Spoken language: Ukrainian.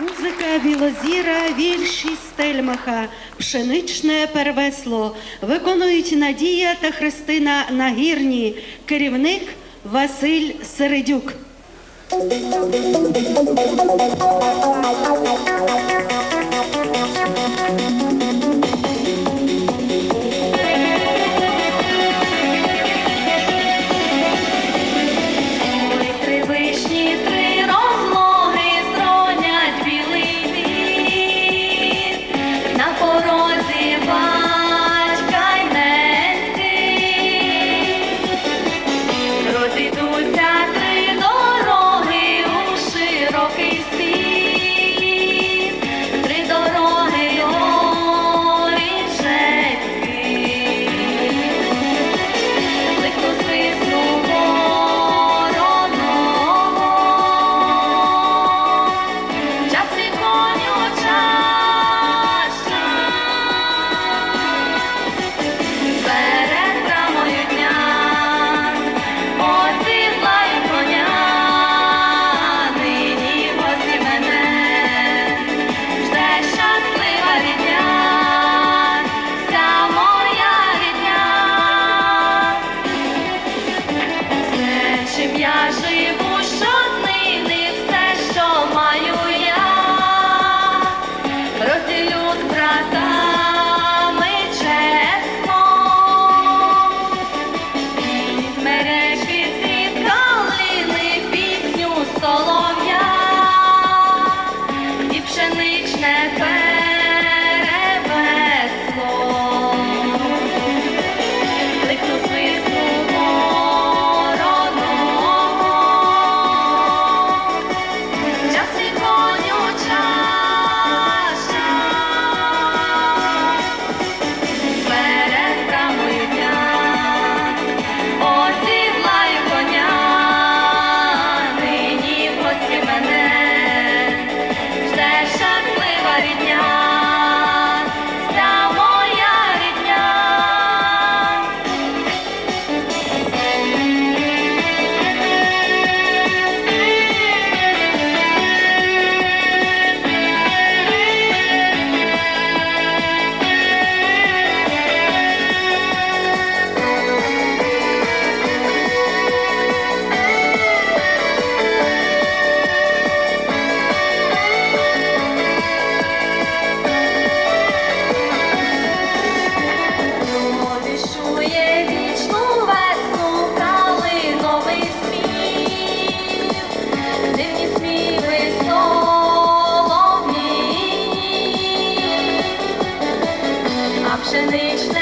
Музика Білозіра, вірші Стельмаха, пшеничне перевесло. Виконують Надія та Христина Нагірні, керівник Василь Середюк. пшеничне.